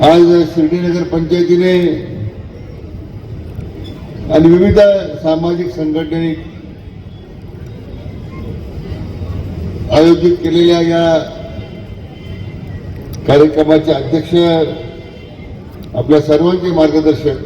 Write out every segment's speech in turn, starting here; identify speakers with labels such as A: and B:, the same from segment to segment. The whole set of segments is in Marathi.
A: आज शिर्डीनगर पंचायतीने आणि विविध सामाजिक संघटनेने आयोजित केलेल्या या कार्यक्रमाचे अध्यक्ष आपल्या सर्वांचे मार्गदर्शक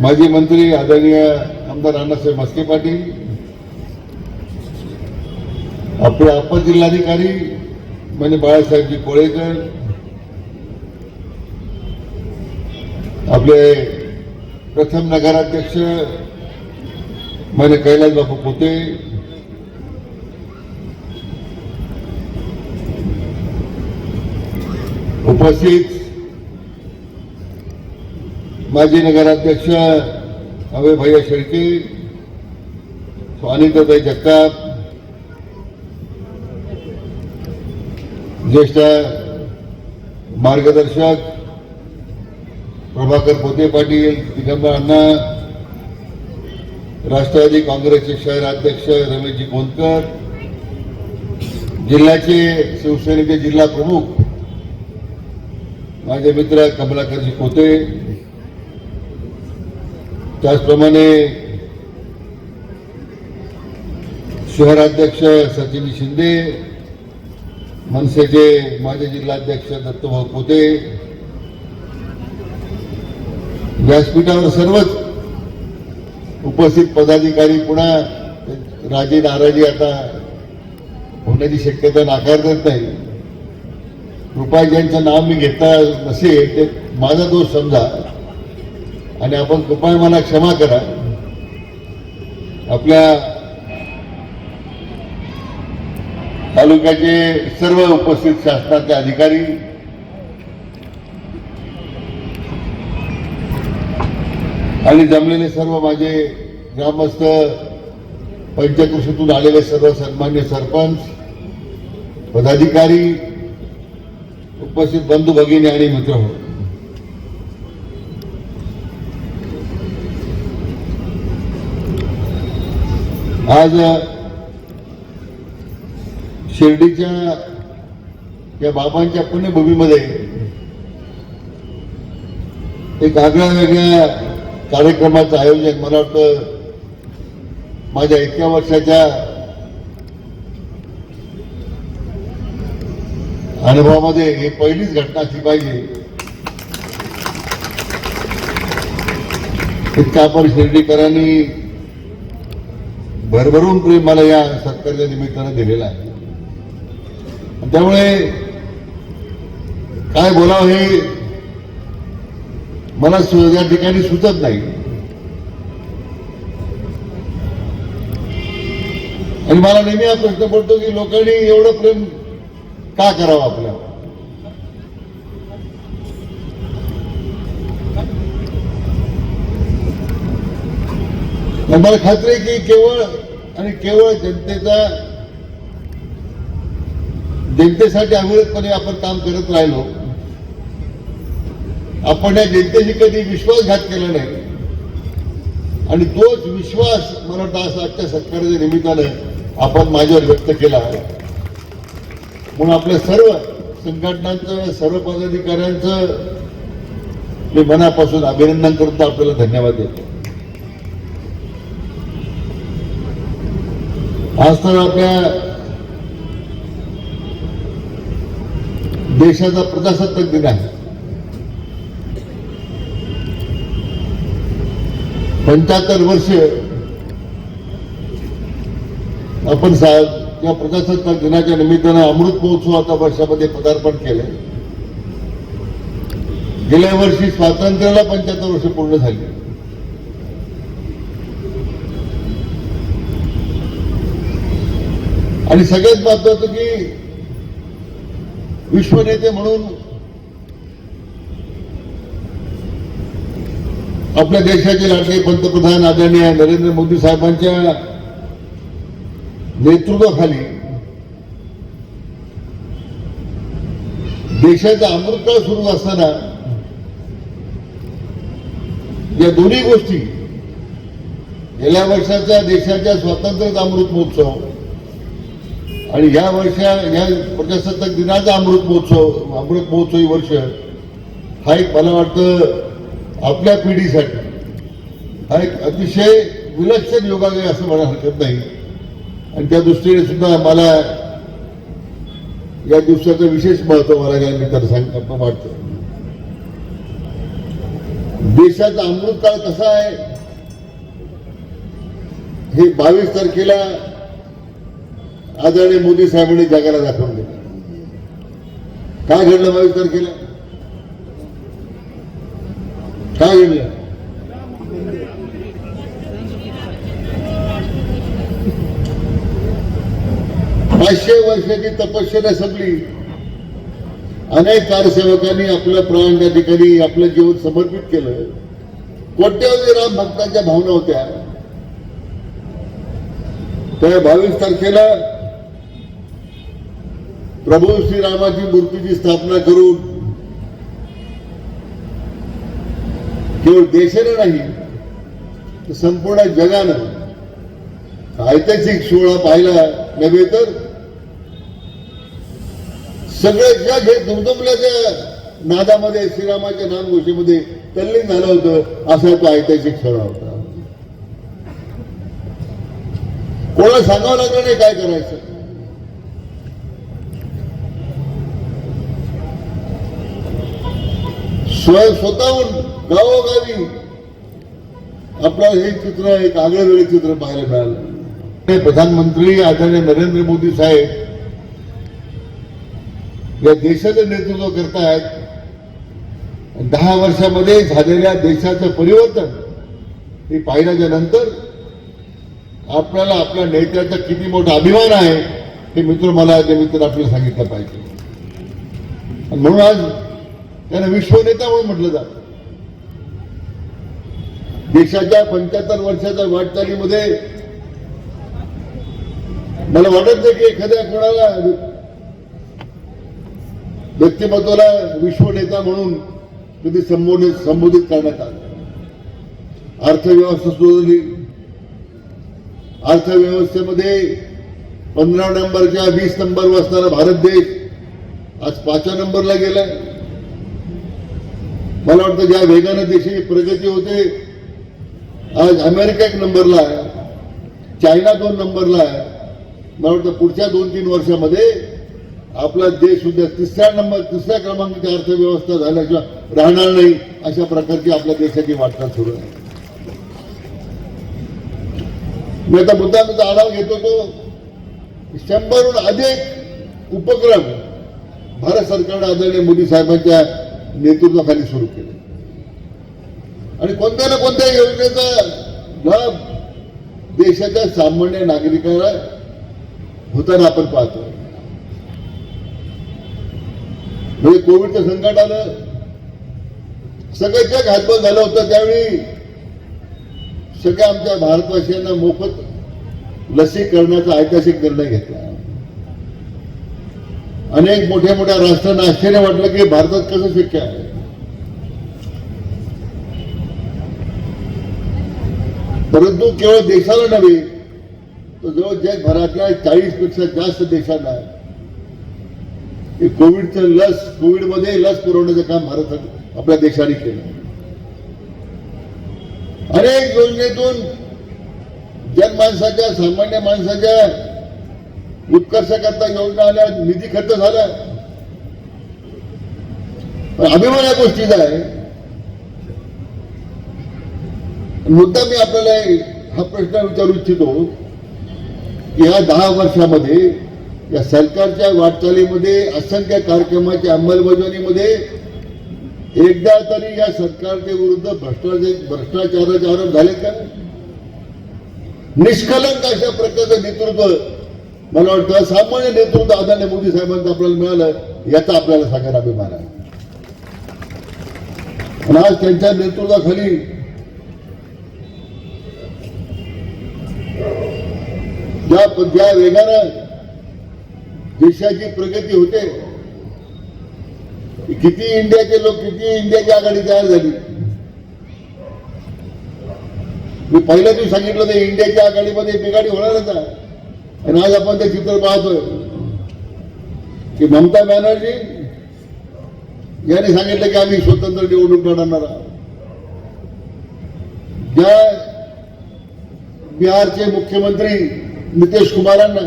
A: माजी मंत्री आदरणीय आमदार अण्णासाहेब मस्के पाटील आपले अप्पर जिल्हाधिकारी म्हणजे बाळासाहेबजी कोळेकर आपले प्रथम नगराध्यक्ष म्हणजे कैलास बापू पोते उपस्थित माजी नगराध्यक्ष अभय भैया शेळके स्वानिताताई जगताप ज्येष्ठ मार्गदर्शक प्रभाकर पोते पाटील दिगंबर अण्णा राष्ट्रवादी काँग्रेसचे शहराध्यक्ष रमेशजी कोणकर जिल्ह्याचे शिवसेनेचे जिल्हा प्रमुख माझे मित्र कमलाकरजी कोते त्याचप्रमाणे शहराध्यक्ष सचिन शिंदे मनसेचे माजी जिल्हाध्यक्ष दत्तभाऊ पोते व्यासपीठावर सर्वच उपस्थित पदाधिकारी पुन्हा राजे नाराजी आता होण्याची शक्यता नाकार देत नाही. कृपा ज्यांचं नाव मी घेता नसेल ते माझा दोष समजा. आणि आपण कृपया मला क्षमा करा. आपल्या तालुक्याचे सर्व उपस्थित शासनाचे अधिकारी आणि जमलेले सर्व माझे ग्रामस्थ पंचकृषीतून आलेले सर्व सन्मान्य सरपंच पदाधिकारी उपस्थित बंधू भगिनी आणि मित्र हो. आज शिर्डीच्या या बाबांच्या पुण्यभूमीमध्ये एक आगळ्या वेगळ्या कार्यक्रमाचं आयोजन मला वाटतं माझ्या इतक्या वर्षाच्या अनुभवामध्ये ही पहिलीच घटना असली पाहिजे इतका आपण शिर्डीकरांनी भरभरून प्रेम मला या सत्कारच्या निमित्तानं दिलेला आहे. त्यामुळे काय बोलावं हे मला सु- या ठिकाणी सुचत नाही. आणि मला नेहमी हा प्रश्न पडतो की लोकांनी एवढं प्रेम का करावं आपल्या? मला खात्री आहे की केवळ आणि केवळ जनतेचा जनतेसाठी अविरतपणे आपण काम करत राहिलो. आपण या जनतेशी कधी विश्वासघात केला नाही. आणि तोच विश्वास मला वाटतं असं आजच्या सत्काराच्या निमित्तानं आपण माझ्यावर व्यक्त केला म्हणून आपल्या सर्व संघटनांचं सर्व पदाधिकाऱ्यांचं मी मनापासून अभिनंदन करतो. आपल्याला धन्यवाद देतो. आज तर आपल्या देशाचा प्रजासत्ताक दिन आहे. पंच्याहत्तर वर्ष आपण सा- या प्रजासत्ताक दिनाच्या निमित्तानं अमृत महोत्सव आता वर्षामध्ये पदार्पण केले गेल्या वर्षी स्वातंत्र्याला पंच्याहत्तर वर्ष पूर्ण झाली. आणि सगळ्यात महत्वाचं की विश्वनेते म्हणून आपल्या देशाचे लाडके पंतप्रधान आदरणीय नरेंद्र मोदी साहेबांच्या नेतृत्वाखाली देशाचा अमृतकाळ सुरू असताना या दोन्ही गोष्टी गेल्या वर्षाचा देशाच्या स्वातंत्र्याचा अमृत महोत्सव आणि या वर्षा या प्रजासत्ताक दिनाचा अमृत महोत्सव अमृत महोत्सवी वर्ष हा एक मला वाटतं आपल्या पिढीसाठी. हा एक अतिशय विलक्षण योगायोग असं मला हरकत नाही. आणि त्या दृष्टीने सुद्धा मला या दिवसाचं विशेष महत्त्व मला या निमित्तानं सांग वाटतं. देशाचा अमृतकाळ कसा आहे? हे बावीस तारखेला आदरणीय मोदी साहेबांनी जगाला दाखवून दिलं. काय घडलं बावीस तारखेला? काय घडलं पाचशे वर्षाची तपश्चर्या संपली. अनेक कारसेवकांनी आपलं प्राण त्या ठिकाणी आपलं जीवन समर्पित केलं. कोट्यवधी राम भक्तांच्या भावना होत्या. त्या बावीस तारखेला प्रभू श्रीरामाची मूर्तीची स्थापना करून केवळ देशानं नाही तर संपूर्ण जगानं. ऐतिहासिक सोहळा पाहिला नव्हे तर सगळे जग हे दुमदुमल्याच्या नादामध्ये श्रीरामाच्या नामघोषेमध्ये तल्लीन झालं होतं असा तो ऐतिहासिक सोहळा होता. कोणाला सांगावं लागलं नाही काय करायचं. स्वयं स्वतःहून गावोगावी आपलं हे चित्र एक आगळं वेगळं चित्र पाहायला मिळालं. प्रधानमंत्री आदरणीय नरेंद्र मोदी साहेब या देशाचं नेतृत्व करतायत. दहा वर्षामध्ये झालेल्या देशाचं परिवर्तन हे पाहिल्याच्या नंतर आपल्याला आपल्या नेत्याचा किती मोठा अभिमान आहे हे मित्र मला निमित्तानं आपल्याला सांगितलं पाहिजे. म्हणून आज त्यांना विश्वनेता म्हणून म्हटलं जातं. देशाच्या पंच्याहत्तर वर्षाच्या वाटचालीमध्ये मला वाटत नाही की एखाद्या कोणाला व्यक्तिमत्वाला विश्वनेता म्हणून कधी संबोधित संबोधित करण्यात आलं. अर्थव्यवस्था सुधारली. अर्थव्यवस्थेमध्ये पंधरा नंबरच्या वीस नंबरवर असणारा भारत देश आज पाचव्या नंबरला गेलाय. मला वाटतं ज्या वेगानं देशाची प्रगती होते आज अमेरिका एक नंबरला आहे. चायना दोन नंबरला आहे. मला वाटतं पुढच्या दोन तीन वर्षामध्ये आपला देश सुद्धा तिसऱ्या नंबर तिसऱ्या क्रमांकाची अर्थव्यवस्था झाल्याशिवाय राहणार नाही अशा प्रकारची आपल्या देशाची वाटचाल सुरू आहे. मी आता मुद्दा आढावा घेतो तो शंभरहून अधिक उपक्रम भारत सरकारने आदरणीय मोदी साहेबांच्या नेतृत्वाखाली सुरू केले. आणि कोणत्या ना कोणत्या योजनेचा लाभ देशाच्या सामान्य नागरिकाला होताना आपण पाहतो. म्हणजे कोविडचं संकट आलं सगळं जग हातबल झालं होतं त्यावेळी सगळ्या आमच्या भारतवासियांना मोफत लसीकरणाचा ऐतिहासिक निर्णय घेतला. अनेक मोठ्या मोठ्या राष्ट्रांना आश्चर्य वाटलं की भारतात कसं शक्य आहे? परंतु केवळ देशाला नव्हे तर जवळ जगभरातल्या चाळीसपेक्षा जास्त देशांना कोविडचं लस कोविडमध्ये लस पुरवण्याचं काम भारत आपल्या देशाने केलं. अनेक योजनेतून जनमाणसाच्या सामान्य माणसाच्या उत्कर्षाकरता योजना आल्या निधी खर्च झाला. पण अभिमान या गोष्टीचा आहे मुद्दा मी आपल्याला हा प्रश्न विचारू इच्छितो की ह्या दहा वर्षामध्ये या सरकारच्या वाटचालीमध्ये असंख्य कार्यक्रमाच्या अंमलबजावणीमध्ये एकदा तरी या सरकारच्या विरुद्ध भ्रष्टाचार भ्रष्टाचाराचे आरोप झाले का? निष्कलंक अशा प्रकारचं नेतृत्व मला वाटतं सामान्य नेतृत्व आदरणीय मोदी साहेबांचं आपल्याला मिळालं याचा आपल्याला सगळ्यांना अभिमान आहे. आणि आज त्यांच्या नेतृत्वाखाली ज्या ज्या वेगानं देशाची प्रगती होते. किती इंडियाचे लोक किती इंडियाची आघाडी तयार झाली? मी पहिल्या दिवशी सांगितलं ते इंडियाच्या आघाडीमध्ये बिघाडी होणारच आहे आणि आज आपण ते चित्र पाहतोय. की ममता बॅनर्जी यांनी सांगितलं की आम्ही स्वतंत्र निवडणूक लढवणार आहोत. ज्या बिहारचे मुख्यमंत्री नितीश कुमारांना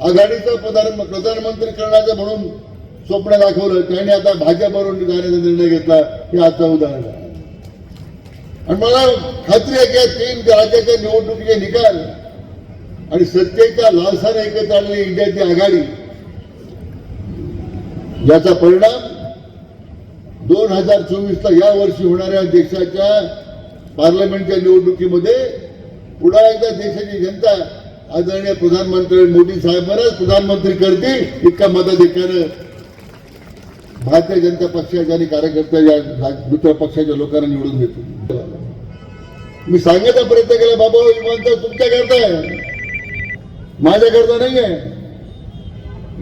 A: आघाडीचं प्रधान प्रधानमंत्री करण्याचं म्हणून स्वप्न दाखवलं. त्यांनी आता भाजपवरून जाण्याचा निर्णय घेतला. हे आजचं उदाहरण आहे. आणि मला खात्री आहे की या तीन राज्याच्या निवडणुकीचे निकाल आणि सत्तेच्या लालसाने एकत्र आलेली इंडियाची आघाडी याचा परिणाम दोन हजार चोवीसला या वर्षी होणाऱ्या देशाच्या पार्लमेंटच्या निवडणुकीमध्ये पुन्हा एकदा देशाची जनता आदरणीय प्रधानमंत्री मोदी साहेबांनाच प्रधानमंत्री करतील इतका मताधिकार भारतीय जनता पक्षाच्या आणि कार्यकर्त्याच्या मित्र पक्षाच्या लोकांना निवडून देतो. मी सांगायचा प्रयत्न केला बाबा विमानतळ तुमच्या करताय आहे. माझ्या करता नाही आहे.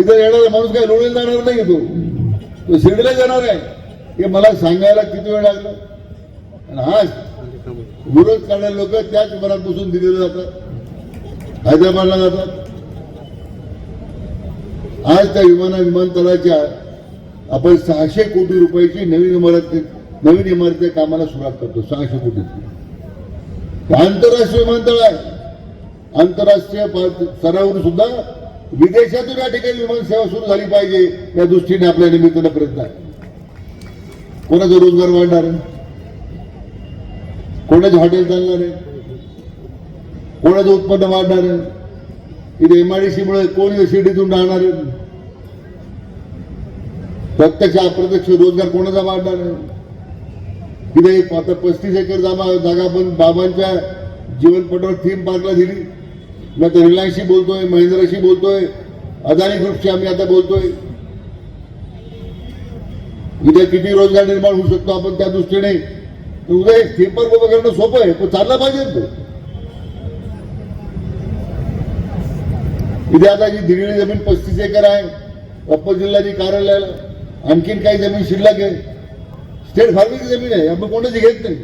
A: इथं येणारा माणूस काय लोळीला जाणार नाही तो. तो शिर्डीला जाणार आहे. हे मला सांगायला किती वेळ लागला? आणि हा विरोध करणारे लोक त्याच मनात बसून दिलेले जातात. हैदराबादला जातात आज त्या विमाना विमानतळाच्या आपण सहाशे कोटी रुपयाची नवीन इमारत नवीन इमारतीच्या कामाला सुरुवात करतो सहाशे कोटीची आंतरराष्ट्रीय विमानतळ आहे. आंतरराष्ट्रीय स्तरावरून सुद्धा विदेशातून या ठिकाणी विमान सेवा सुरू झाली पाहिजे या दृष्टीने आपल्या निमित्तानं प्रयत्न आहे. कोणाचा रोजगार वाढणार आहे? कोणाचे हॉटेल चालणार आहे? कोणाचं उत्पन्न वाढणार आहे? इथे एमआयडीसीमुळे कोण शिर्डीतून राहणार आहे? प्रत्यक्ष अप्रत्यक्ष रोजगार कोणाचा वाढणार आहे? तिथे आता पस्तीस एकर जागा जागा पण बाबांच्या जीवनपटावर थीम पार्कला दिली. मी आता रिलायन्सशी बोलतोय महिंद्राशी बोलतोय अदानी ग्रुपशी आम्ही आता बोलतोय. उद्या किती रोजगार निर्माण होऊ शकतो आपण त्या दृष्टीने? उद्या एक थीम पार्क उभं करणं सोपं आहे पण चालला पाहिजे ना इथे आता जी दिलेली जमीन पस्तीस एकर आहे अप्पर जिल्ह्याची कार्यालयाला आणखीन काही जमीन शिल्लक आहे. स्टेट फार्मिंगची जमीन आहे आपण कोणाची घेत नाही.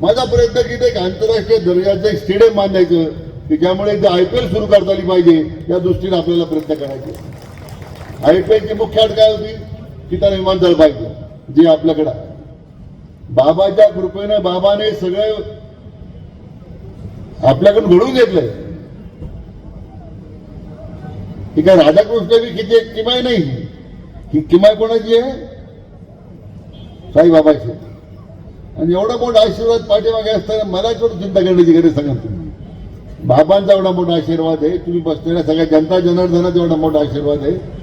A: माझा प्रयत्न की ते एक आंतरराष्ट्रीय दर्जाचं एक स्टेडियम बांधायचं की ज्यामुळे एकदा आय पी एल सुरू करता आली पाहिजे या दृष्टीने आपल्याला प्रयत्न करायचे आय पी एलची मुख्य अट काय होती? की त्याला विमानतळ पाहिजे जे आपल्याकडं बाबाच्या कृपेनं बाबाने सगळं आपल्याकडून घडून घेतलंय. ही काय राधाकृष्ण बी किती किमाय नाही. ही किमाय कोणाची आहे? साईबाबाची. आणि एवढा मोठा आशीर्वाद पाठीमागे असताना मला थोडं चिंता करण्याची गरज सांगा तुम्ही. बाबांचा एवढा मोठा आशीर्वाद आहे. तुम्ही बसलेल्या सगळ्या जनता जनार्दनाचा एवढा मोठा आशीर्वाद आहे.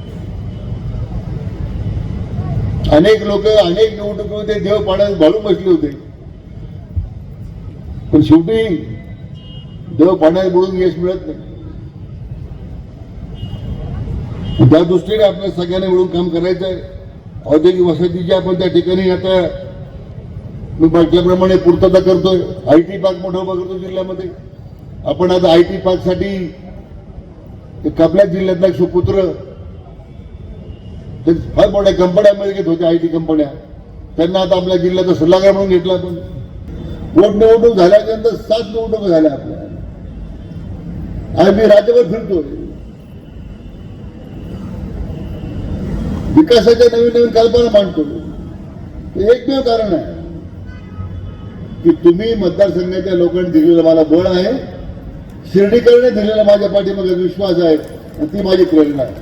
A: अनेक लोक अनेक निवडणुकीमध्ये देव पाण्यात घालून बसले होते. पण शेवटी देव पाण्यात बुडून यश मिळत नाही. त्या दृष्टीने आपल्या सगळ्यांना मिळून काम करायचं आहे. औद्योगिक वसतीची आपण त्या ठिकाणी आता मी म्हटल्याप्रमाणे पूर्तता करतोय. आय टी पार्क मोठा उभा करतो जिल्ह्यामध्ये. आपण आता आय टी पार्कसाठी एक आपल्या जिल्ह्यातला एक सुपुत्र ते फार मोठ्या कंपन्यांमध्ये घेत होत्या आय टी कंपन्या. त्यांना आता आपल्या जिल्ह्याचा सल्लागार म्हणून घेतला आपण. पोट निवडणूक झाल्यानंतर सात निवडणूक झाल्या आपल्या. आज मी राज्यभर फिरतोय. विकासाच्या नवीन नवीन कल्पना मांडतो. हे एकमेव कारण आहे. की तुम्ही मतदारसंघाच्या लोकांनी दिलेलं मला बळ आहे. शिर्डीकरने दिलेला माझ्या पाठीमागे विश्वास आहे. आणि ती माझी प्रेरणा आहे.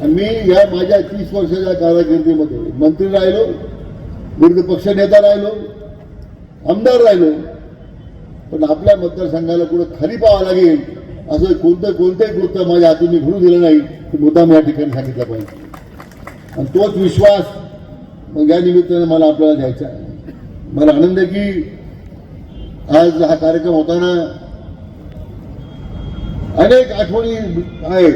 A: आणि मी या माझ्या तीस वर्षाच्या कारकिर्दीमध्ये मंत्री राहिलो विरोधी पक्ष नेता राहिलो आमदार राहिलो. पण आपल्या मतदारसंघाला कुठं खाली पाहावं लागेल असं कोणतं कोणतंही कृत्य माझ्या हातून मी घडू दिलं नाही ते मुद्दाम या ठिकाणी सांगितलं पाहिजे. आणि तोच विश्वास मग या निमित्ताने मला आपल्याला द्यायचा आहे. मला आनंद आहे की आज हा कार्यक्रम होताना अनेक आठवणी आहेत.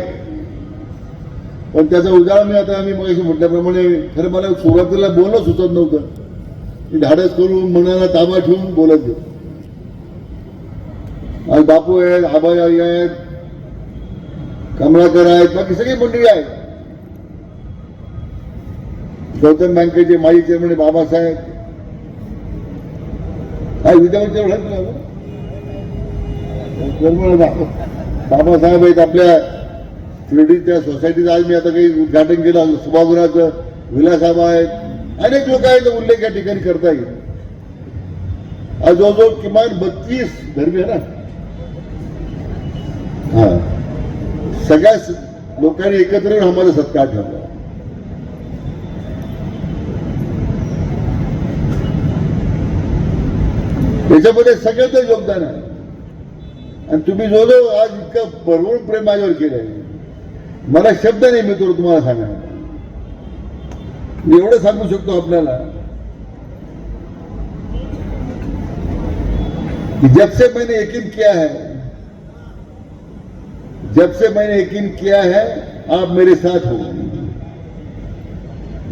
A: पण त्याचा उजाळा मी आता आम्ही मग म्हटल्याप्रमाणे खरं मला सुरुवातीला बोलणं सुचत नव्हतं. मी धाडस करून मनाला ताबा ठेवून बोलत गेलो. आज बापू आहेत आबाई आई आहेत कमळाकर आहेत बाकी सगळी मंडळी आहेत. गौतम बँकेचे माजी चेअरमन बाबासाहेब. काय चेअरमन बाबासाहेब आहेत आपल्या शिर्डीच्या सोसायटीचं. आज मी आता काही उद्घाटन केलं. सभागृहाचं विलासाहेब आहेत. अनेक लोक आहेत उल्लेख या ठिकाणी करता येईल आज जवळजवळ किमान बत्तीस धर्मी आहे ना. हा. सगळ्या लोकांनी एकत्र येऊन आम्हाला सत्कार ठेवला. त्याच्यामध्ये सगळ्याचं योगदान आहे. आणि तुम्ही जो जो आज इतकं भरभरून प्रेम माझ्यावर केलंय, मला शब्द नाही मित्र तुम्हाला सांगायला मी एवढं सांगू शकतो आपल्याला जब से मैंने यकीन किया है, जब से मैंने यकीन किया है, आप मेरे साथ हो।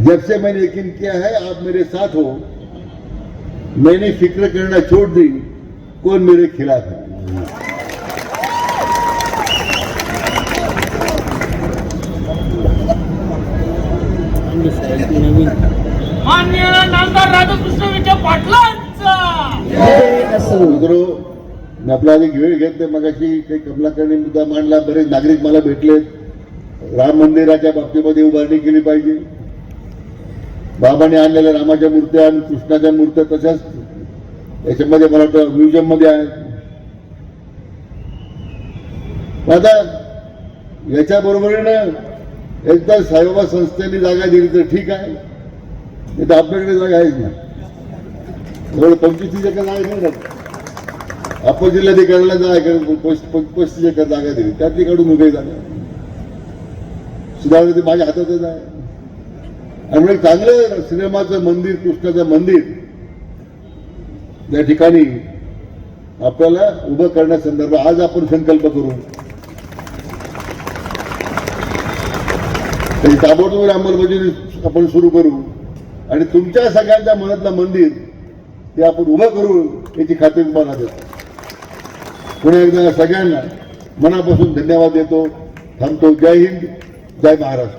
A: जब से मैंने यकीन किया है, आप मेरे साथ हो। मैंने फिक्र करना छोड़ दी। कौन मेरे खिलाफ है?
B: मान्य नामदार राधाकृष्ण विखे पाटलांचा!
A: मित्रो मी आपला आधी वेळ घेत नाही मगाशी काही कमलाकरणी मुद्दा मांडला बरेच नागरिक मला भेटलेत. राम मंदिराच्या बाबतीमध्ये उभारणी केली पाहिजे. बाबाने आणलेल्या रामाच्या मूर्त्या आणि कृष्णाच्या मूर्त्या तशाच याच्यामध्ये मला वाटतं म्युझियममध्ये आहेत आता याच्या बरोबरीनं एकदा साईबाबा संस्थेने जागा दिली तर ठीक आहे. नाही तर आपल्याकडे जागा आहेच ना जवळ पंचवीस तीस एकर जागा नाही ना जिल्हाधिकाऱ्याला जागा पस्तीस एकर जागा दिली. त्यातली काढून उभे जागा सुधारणा ते माझ्या हातातच आहे. त्यामुळे चांगलं सिनेमाचं मंदिर कृष्णाचं मंदिर त्या ठिकाणी आपल्याला उभं करण्यासंदर्भात आज आपण संकल्प करू. ताबडतोब अंमलबजावणी आपण सुरू करू आणि तुमच्या सगळ्यांच्या मनातलं मंदिर ते आपण उभं करू याची खात्री तुम्हाला देतो. पुन्हा एकदा सगळ्यांना मनापासून धन्यवाद देतो. थांबतो. जय हिंद. जय महाराष्ट्र.